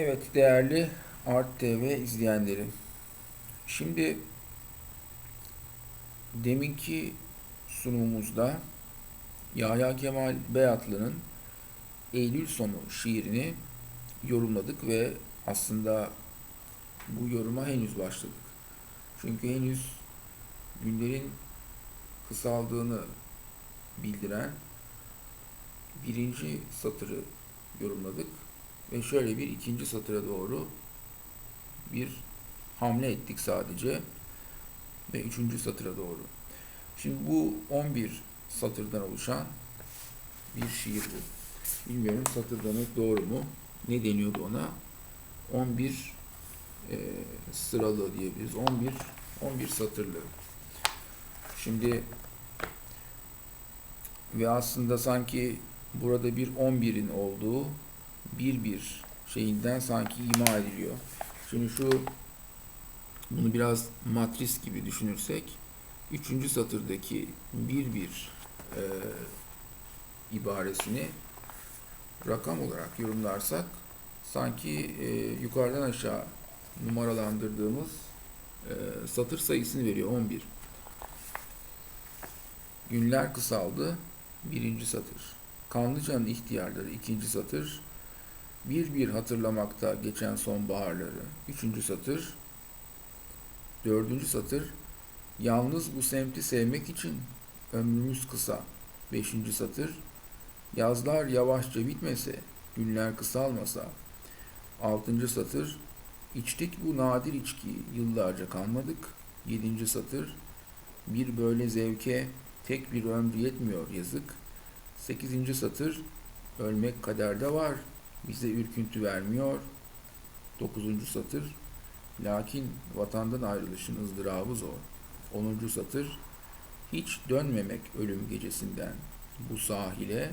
Evet değerli Art TV izleyenleri. Şimdi deminki sunumumuzda Yahya Kemal Beyatlı'nın Eylül sonu şiirini yorumladık ve aslında bu yoruma henüz başladık. Çünkü henüz günlerin kısaldığını bildiren birinci satırı yorumladık ve şöyle bir ikinci satıra doğru bir hamle ettik sadece ve üçüncü satıra doğru. Şimdi bu 11 satırdan oluşan bir şiir bu. Bilmiyorum satır demek doğru mu? Ne deniyordu ona? 11 e, sıralı diyebiliriz. 11 11 satırlı. Şimdi ve aslında sanki burada bir 11'in olduğu bir bir şeyinden sanki ima ediliyor. Şimdi şu bunu biraz matris gibi düşünürsek üçüncü satırdaki bir bir e, ibaresini rakam olarak yorumlarsak sanki e, yukarıdan aşağı numaralandırdığımız e, satır sayısını veriyor 11. Günler kısaldı birinci satır. Kanlıca'nın ihtiyarları ikinci satır bir bir hatırlamakta geçen sonbaharları. Üçüncü satır. Dördüncü satır. Yalnız bu semti sevmek için ömrümüz kısa. Beşinci satır. Yazlar yavaşça bitmese, günler kısalmasa. Altıncı satır. İçtik bu nadir içkiyi, yıllarca kalmadık. Yedinci satır. Bir böyle zevke tek bir ömrü yetmiyor yazık. Sekizinci satır. Ölmek kaderde var, bize ürküntü vermiyor. 9. satır Lakin vatandan ayrılışın ızdırabı zor. 10. satır Hiç dönmemek ölüm gecesinden bu sahile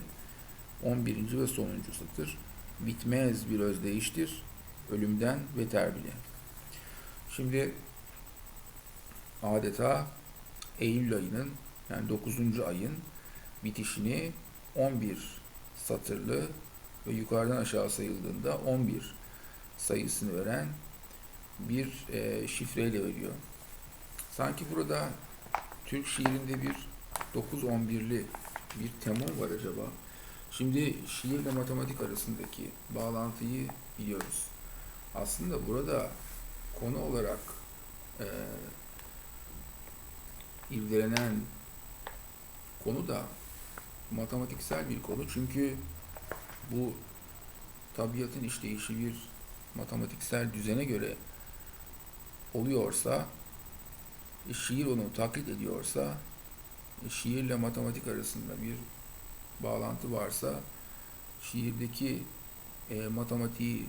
11. ve sonuncu satır Bitmez bir özdeyiştir ölümden beter bile. Şimdi adeta Eylül ayının yani 9. ayın bitişini 11 satırlı ve yukarıdan aşağı sayıldığında 11 sayısını veren bir e, şifreyle veriyor. Sanki burada Türk şiirinde bir 9-11'li bir temon var acaba. Şimdi şiirle matematik arasındaki bağlantıyı biliyoruz. Aslında burada konu olarak e, irdelenen konu da matematiksel bir konu. Çünkü bu tabiatın işleyişi bir matematiksel düzene göre oluyorsa, e, şiir onu taklit ediyorsa, e, şiirle matematik arasında bir bağlantı varsa, şiirdeki e, matematiği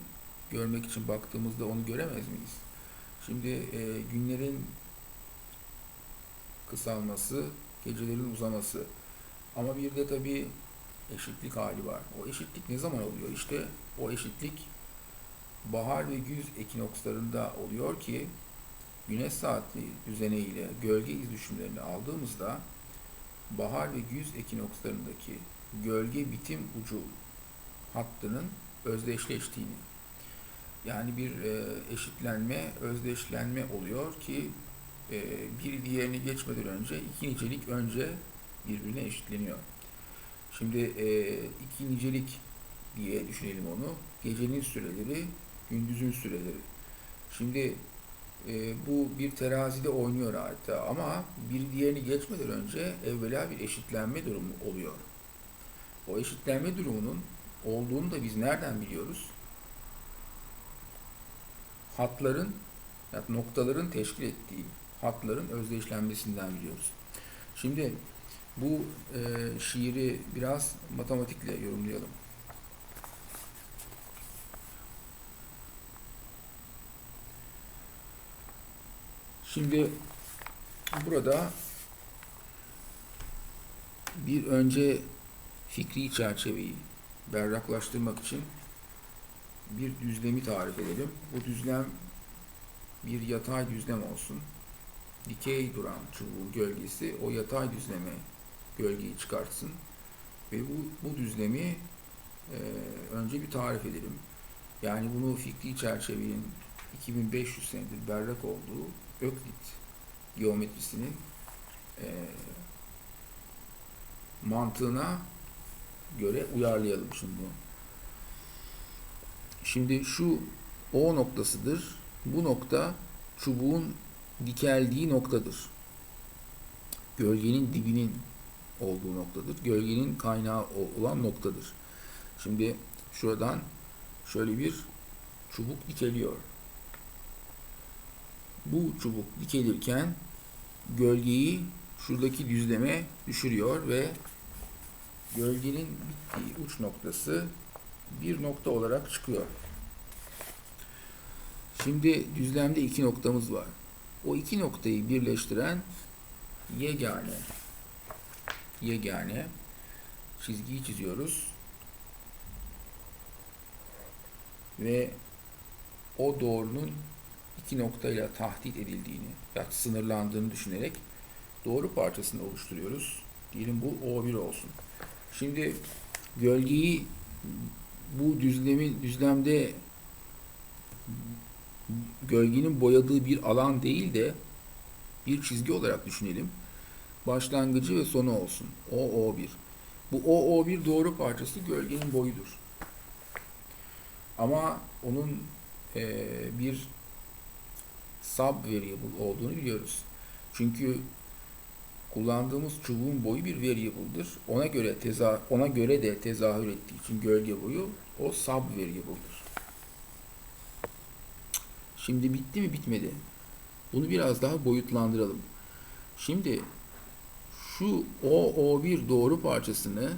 görmek için baktığımızda onu göremez miyiz? Şimdi e, günlerin kısalması, gecelerin uzaması. Ama bir de tabii eşitlik hali var. O eşitlik ne zaman oluyor? İşte o eşitlik bahar ve güz ekinokslarında oluyor ki güneş saati düzeneğiyle gölge iz düşümlerini aldığımızda bahar ve güz ekinokslarındaki gölge bitim ucu hattının özdeşleştiğini yani bir e, eşitlenme, özdeşlenme oluyor ki e, bir diğerini geçmeden önce iki nicelik önce birbirine eşitleniyor. Şimdi e, iki nicelik diye düşünelim onu. Gecenin süreleri, gündüzün süreleri. Şimdi e, bu bir terazide oynuyor adeta ama bir diğerini geçmeden önce evvela bir eşitlenme durumu oluyor. O eşitlenme durumunun olduğunu da biz nereden biliyoruz? Hatların, yani noktaların teşkil ettiği hatların özdeşlenmesinden biliyoruz. Şimdi bu e, şiiri biraz matematikle yorumlayalım. Şimdi burada bir önce fikri çerçeveyi berraklaştırmak için bir düzlemi tarif edelim. Bu düzlem bir yatay düzlem olsun. Dikey duran çubuğun gölgesi o yatay düzleme gölgeyi çıkartsın. Ve bu, bu düzlemi e, önce bir tarif edelim. Yani bunu fikri çerçevenin 2500 senedir berrak olduğu Öklit geometrisinin e, mantığına göre uyarlayalım şimdi. Şimdi şu O noktasıdır. Bu nokta çubuğun dikeldiği noktadır. Gölgenin dibinin olduğu noktadır. Gölgenin kaynağı olan noktadır. Şimdi şuradan şöyle bir çubuk dikeliyor. Bu çubuk dikelirken gölgeyi şuradaki düzleme düşürüyor ve gölgenin bittiği uç noktası bir nokta olarak çıkıyor. Şimdi düzlemde iki noktamız var. O iki noktayı birleştiren yegane yegane çizgiyi çiziyoruz. Ve o doğrunun iki noktayla tahdit edildiğini, ya sınırlandığını düşünerek doğru parçasını oluşturuyoruz. Diyelim bu O1 olsun. Şimdi gölgeyi bu düzlemin düzlemde gölgenin boyadığı bir alan değil de bir çizgi olarak düşünelim. Başlangıcı ve sonu olsun. O O1. Bu O O1 doğru parçası gölgenin boyudur. Ama onun e, bir sub variable olduğunu biliyoruz. Çünkü kullandığımız çubuğun boyu bir variable'dır. Ona göre teza ona göre de tezahür ettiği için gölge boyu o sub variable'dır. Şimdi bitti mi bitmedi. Bunu biraz daha boyutlandıralım. Şimdi şu O O1 doğru parçasını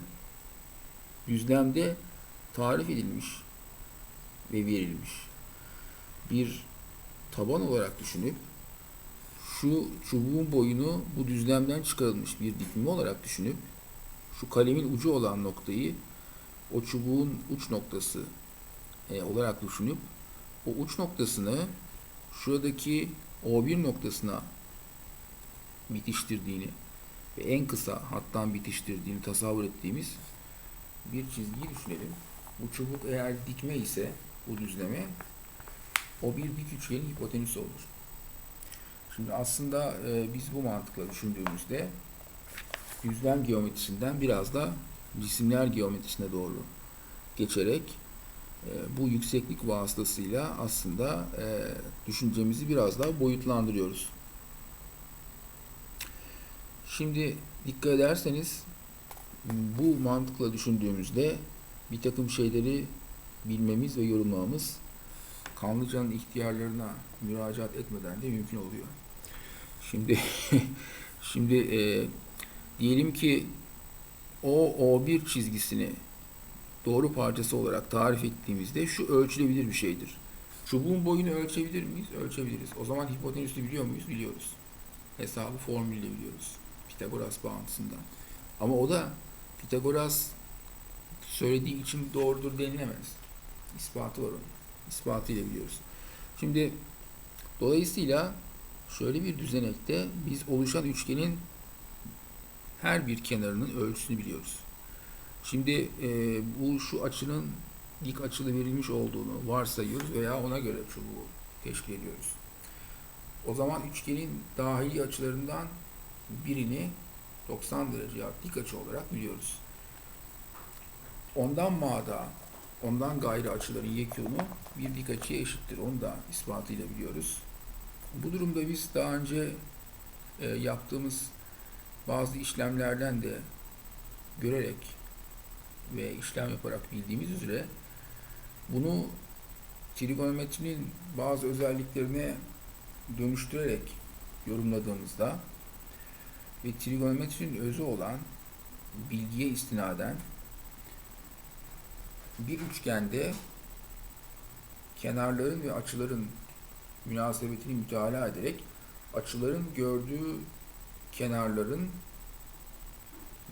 düzlemde tarif edilmiş ve verilmiş. Bir taban olarak düşünüp şu çubuğun boyunu bu düzlemden çıkarılmış bir dikme olarak düşünüp şu kalemin ucu olan noktayı o çubuğun uç noktası e, olarak düşünüp o uç noktasını şuradaki O1 noktasına bitiştirdiğini ve en kısa hattan bitiştirdiğini tasavvur ettiğimiz bir çizgiyi düşünelim. Bu çubuk eğer dikme ise bu düzleme o bir dik üçgenin hipotenüsü olur. Şimdi aslında e, biz bu mantıkla düşündüğümüzde düzlem geometrisinden biraz da cisimler geometrisine doğru geçerek e, bu yükseklik vasıtasıyla aslında e, düşüncemizi biraz daha boyutlandırıyoruz. Şimdi dikkat ederseniz bu mantıkla düşündüğümüzde bir takım şeyleri bilmemiz ve yorumlamamız Kanlıca'nın ihtiyarlarına müracaat etmeden de mümkün oluyor. Şimdi şimdi e, diyelim ki o O1 çizgisini doğru parçası olarak tarif ettiğimizde şu ölçülebilir bir şeydir. Çubuğun boyunu ölçebilir miyiz? Ölçebiliriz. O zaman hipotenüsü biliyor muyuz? Biliyoruz. Hesabı formülle biliyoruz. Pitagoras bağıntısından. Ama o da Pitagoras söylediği için doğrudur denilemez. İspatı var onun. İspatı ile biliyoruz. Şimdi dolayısıyla şöyle bir düzenekte biz oluşan üçgenin her bir kenarının ölçüsünü biliyoruz. Şimdi e, bu şu açının dik açılı verilmiş olduğunu varsayıyoruz veya ona göre çubuğu teşkil ediyoruz. O zaman üçgenin dahili açılarından birini 90 derece dik açı olarak biliyoruz. Ondan mağda, ondan gayrı açıların yekûnu bir dik açıya eşittir. Onu da ispatıyla biliyoruz. Bu durumda biz daha önce e, yaptığımız bazı işlemlerden de görerek ve işlem yaparak bildiğimiz üzere bunu trigonometrinin bazı özelliklerine dönüştürerek yorumladığımızda ve trigonometrinin özü olan bilgiye istinaden bir üçgende kenarların ve açıların münasebetini mütalaa ederek açıların gördüğü kenarların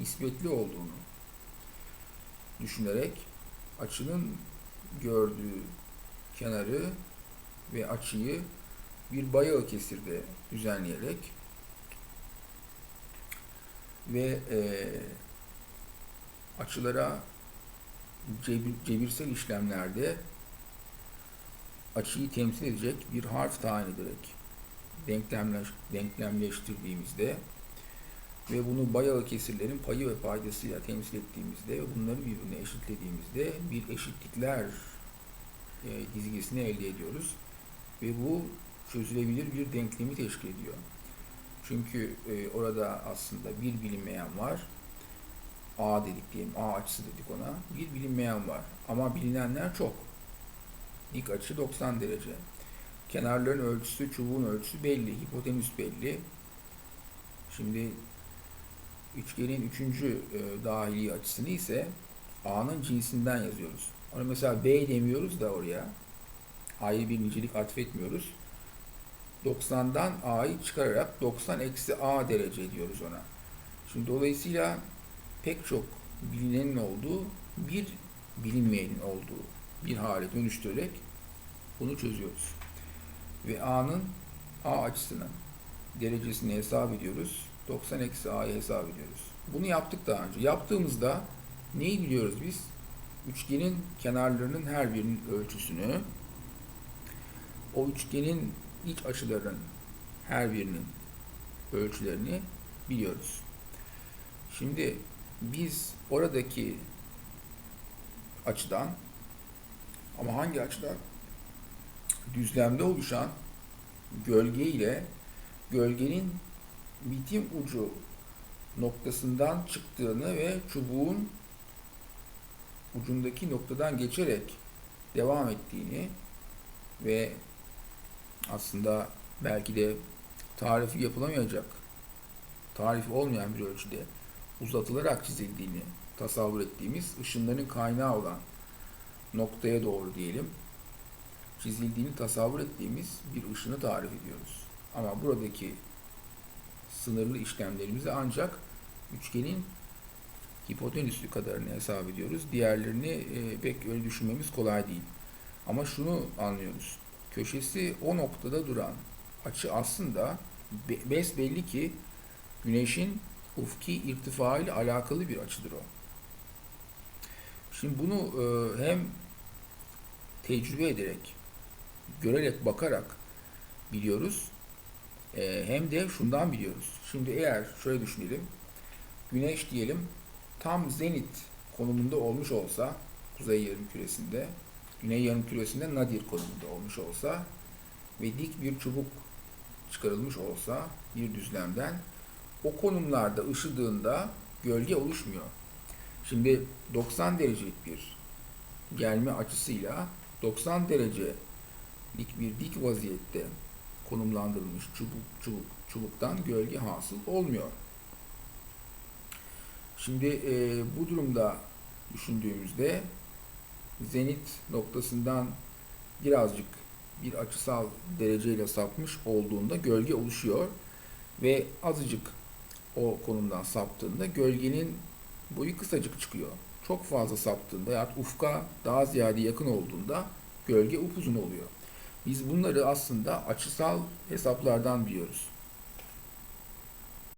nispetli olduğunu düşünerek açının gördüğü kenarı ve açıyı bir bayağı kesirde düzenleyerek ve e, açılara cebir, cebirsel işlemlerde açıyı temsil edecek bir harf tayin ederek denklemleş, denklemleştirdiğimizde ve bunu bayağı kesirlerin payı ve paydasıyla temsil ettiğimizde ve bunları birbirine eşitlediğimizde bir eşitlikler e, dizgesini elde ediyoruz. Ve bu çözülebilir bir denklemi teşkil ediyor. Çünkü e, orada aslında bir bilinmeyen var. A dedik diyelim, A açısı dedik ona. Bir bilinmeyen var. Ama bilinenler çok. Dik açı 90 derece. Kenarların ölçüsü, çubuğun ölçüsü belli. Hipotenüs belli. Şimdi üçgenin üçüncü e, dahili açısını ise A'nın cinsinden yazıyoruz. Ona mesela B demiyoruz da oraya. A'yı bir nicelik atfetmiyoruz. 90'dan A'yı çıkararak 90 eksi A derece diyoruz ona. Şimdi dolayısıyla pek çok bilinenin olduğu bir bilinmeyenin olduğu bir hale dönüştürerek bunu çözüyoruz. Ve A'nın A açısının derecesini hesap ediyoruz. 90 eksi A'yı hesap ediyoruz. Bunu yaptık daha önce. Yaptığımızda neyi biliyoruz biz? Üçgenin kenarlarının her birinin ölçüsünü, o üçgenin iç açıların her birinin ölçülerini biliyoruz. Şimdi biz oradaki açıdan ama hangi açıdan? Düzlemde oluşan gölge ile gölgenin bitim ucu noktasından çıktığını ve çubuğun ucundaki noktadan geçerek devam ettiğini ve aslında belki de tarifi yapılamayacak, tarifi olmayan bir ölçüde uzatılarak çizildiğini tasavvur ettiğimiz ışınların kaynağı olan noktaya doğru diyelim çizildiğini tasavvur ettiğimiz bir ışını tarif ediyoruz. Ama buradaki sınırlı işlemlerimizi ancak üçgenin hipotenüsü kadarını hesap ediyoruz. Diğerlerini e, pek öyle düşünmemiz kolay değil. Ama şunu anlıyoruz. Köşesi o noktada duran açı aslında besbelli ki güneşin ufki irtifa ile alakalı bir açıdır o. Şimdi bunu e, hem tecrübe ederek, görerek, bakarak biliyoruz. E, hem de şundan biliyoruz. Şimdi eğer şöyle düşünelim. Güneş diyelim tam zenit konumunda olmuş olsa kuzey yarım küresinde, güney yarım küresinde nadir konumunda olmuş olsa ve dik bir çubuk çıkarılmış olsa bir düzlemden o konumlarda ışıdığında gölge oluşmuyor. Şimdi 90 derecelik bir gelme açısıyla 90 derecelik bir dik vaziyette konumlandırılmış çubuk, çubuk çubuktan gölge hasıl olmuyor. Şimdi e, bu durumda düşündüğümüzde zenit noktasından birazcık bir açısal dereceyle sapmış olduğunda gölge oluşuyor ve azıcık o konumdan saptığında gölgenin boyu kısacık çıkıyor. Çok fazla saptığında ya ufka daha ziyade yakın olduğunda gölge upuzun oluyor. Biz bunları aslında açısal hesaplardan biliyoruz.